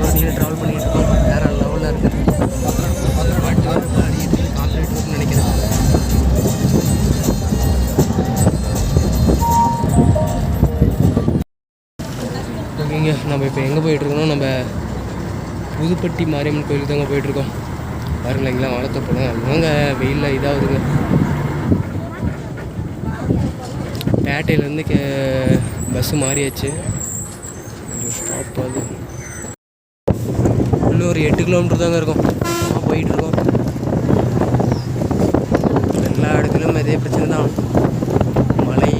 பஸ்ஸில் நீங்கள் ட்ராவல் பண்ணிகிட்டு இருக்கோம். வேறு லெவலில் இருக்குது நினைக்கிறேன். ஓகேங்க நம்ம இப்போ எங்கே போயிட்டுருக்கோம் நம்ம புதுப்பட்டி மாரியம்மன் கோயிலுக்கு தாங்க போயிட்டுருக்கோம் பாருங்களேன் இங்கெல்லாம் வளர்த்த போல வெயிலில் இதாகுதுங்க. பேட்டையிலேருந்து கே பஸ்ஸு மாறியாச்சு. கொஞ்சம் ஸ்டாப் ஆகுது. இன்னும் ஒரு எட்டு கிலோமீட்டர் தாங்க இருக்கும். ஆ, போயிட்டு இருக்கோம். எல்லா இடத்துலையும் இதே பிரச்சனை தான். மழை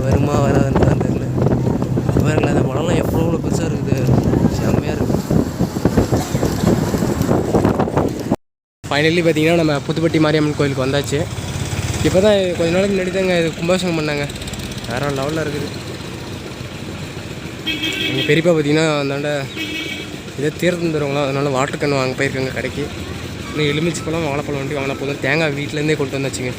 வருமா வராதுன்னு தான் தெரியல. பாருங்களேன் அந்த மழைலாம் எவ்வளோ எவ்வளோ பெருசாக இருக்குது. செம்மையாக இருக்குது ஃபைனலி பார்த்தீங்கன்னா நம்ம புதுப்பட்டி மாரியம்மன் கோயிலுக்கு வந்தாச்சு. இப்போ தான் கொஞ்ச நாளைக்கு முன்னாடி தாங்க இது கும்பாபிஷேகம் பண்ணாங்க. வேறு லெவலில் இருக்குது. எங்கள் பெரியப்பா பார்த்தீங்கன்னா அந்தாண்ட இதே தீர்த்தம் தருவாங்களா அதனால வாட்டர் கன் வாங்க போயிருக்காங்க கடைக்கு. இன்னும் எலுமிச்சு பழம் வாழைப்பழம் வண்டி வாங்கினா போதும். தேங்காய் வீட்டிலேருந்தே கொண்டு வந்தாச்சுங்க.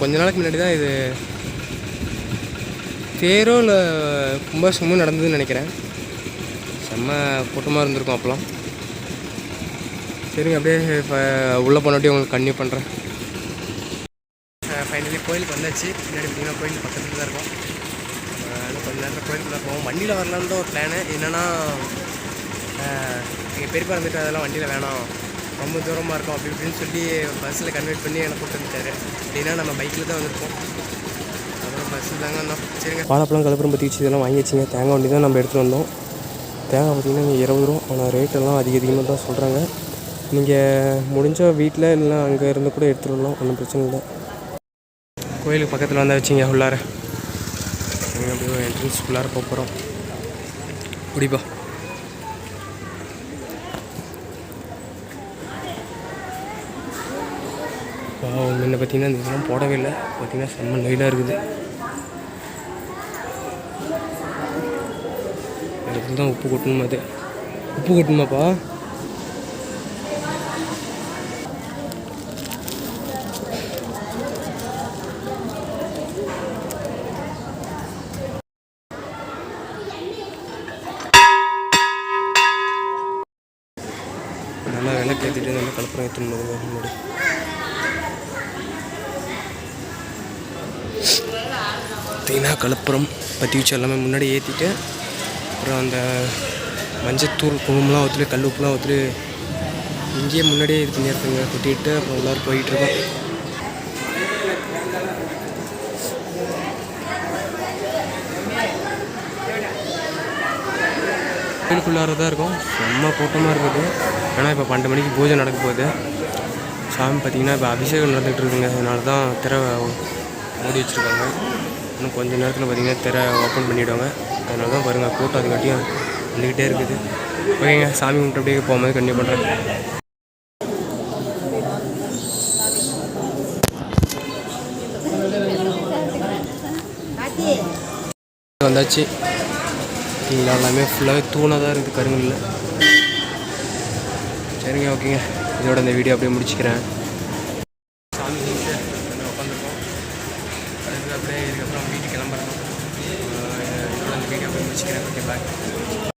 கொஞ்ச நாளைக்கு முன்னாடி தான் இது தேரோ இல்லை கும்பாசமும் நடந்ததுன்னு நினைக்கிறேன். செம்ம கூட்டமாக இருந்திருக்கும் அப்போலாம் சரிங்க அப்படியே இப்போ உள்ளே போனாட்டி உங்களுக்கு கன்னியூ பண்ணுறேன் ஃபைனலி கோயிலுக்கு வந்தாச்சு. பின்னாடி பார்த்தீங்கன்னா கோயில் பக்கத்தில் தான் இருக்கும். கொஞ்ச நேரத்தில் கோயிலுக்குள்ளே போவோம் வண்டியில் வரலான்னு தான் ஒரு பிளானு என்னென்னா எங்கள் பெரியப்பா இருந்துட்டு அதெல்லாம் வண்டியில் வேணாம். ரொம்ப தூரமாக இருக்கும் அப்படி இப்படின்னு சொல்லி பஸ்ஸில் கன்வெர்ட் பண்ணி எனக்கு கூப்பிட்டு வந்துட்டாரு. அப்படின்னா நம்ம பைக்கில் தான் வந்திருப்போம். அப்புறம் பஸ்ஸில் தாங்க வந்தோம். சரிங்க. வாழைப்பழம் கலப்பரம் பற்றி வச்சு இதெல்லாம் வாங்கி வச்சிங்க தேங்காய் வண்டி தான் நம்ம எடுத்துகிட்டு வந்தோம். தேங்காய் பார்த்திங்கன்னா இங்கே இருபது ரூபா. ஆனால் ரேட்டெல்லாம் அதிக அதிகமாக தான் சொல்கிறாங்க நீங்கள் முடிஞ்சால் வீட்டில் இல்லைன்னா அங்கே இருந்து கூட எடுத்துகிட்டு வரலாம். ஒன்றும் பிரச்சனை இல்லை. கோயிலுக்கு பக்கத்தில் வந்தால் வச்சிங்க உள்ளார. நாங்கள் அப்படியே என்ட்ரன்ஸ் உள்ளார போகிறோம் குடிப்பா. முன்ன பார்த்தீங்கன்னா இந்த இதெல்லாம் போடவே இல்லை. பார்த்தீங்கன்னா செம்ம நெயிலாக இருக்குது. இடத்துல தான் உப்பு கொட்டணுமா அது? உப்பு கொட்டணுமாப்பா? நல்லா விளக்கு ஏற்றிட்டு நல்லா கலப்பரம் ஏற்றணும் முன்னாடி. பார்த்தீங்கன்னா கலப்பரம் பற்றி வச்சு எல்லாமே முன்னாடி ஏற்றிட்டு அப்புறம் அந்த மஞ்சத்தூள் குங்குமம்லாம் ஒத்துட்டு கல் உப்புலாம் ஊற்றுட்டு இங்கேயே முன்னாடியே இது பண்ணியிருப்பேங்க கொட்டிட்டு அப்புறம் எல்லோரும் போயிட்டுருக்கோம் கோயிலுக்குள்ளார தான் இருக்கும். செம்ம கூட்டமாக இருக்குது. ஏன்னா இப்போ பன்னெண்டு மணிக்கு பூஜை நடக்க போகுது. சாமி பார்த்தீங்கன்னா இப்போ அபிஷேகம் நடந்துகிட்டு இருக்குங்க. அதனால தான் திரை மூடி வச்சுருக்காங்க. இன்னும் கொஞ்ச நேரத்தில் பார்த்தீங்கன்னா திரை ஓப்பன் பண்ணிவிடுவாங்க அதனால தான் பாருங்கள் கூட்டம் அதுக்காட்டியும் வந்துக்கிட்டே இருக்குது. ஓகேங்க சாமி கும்பிட்டு அப்படியே போகும்போது கண்டிப்பாக பண்ணுறேன் வந்தாச்சு. பார்த்தீங்களா எல்லாமே ஃபுல்லாகவே தூணாக தான் இருக்குது கருங்கல்ல. சரிங்க ஓகேங்க. இதோட இந்த வீடியோ அப்படியே முடிச்சுக்கிறேன். சாமி உட்காந்துருக்கோம். அதுக்கு அப்படியே இதுக்கப்புறம் வீட்டுக்கு கிளம்புறோம். இதோட இந்த வீடியோ அப்படியே முடிச்சுக்கிறேன். Okay bye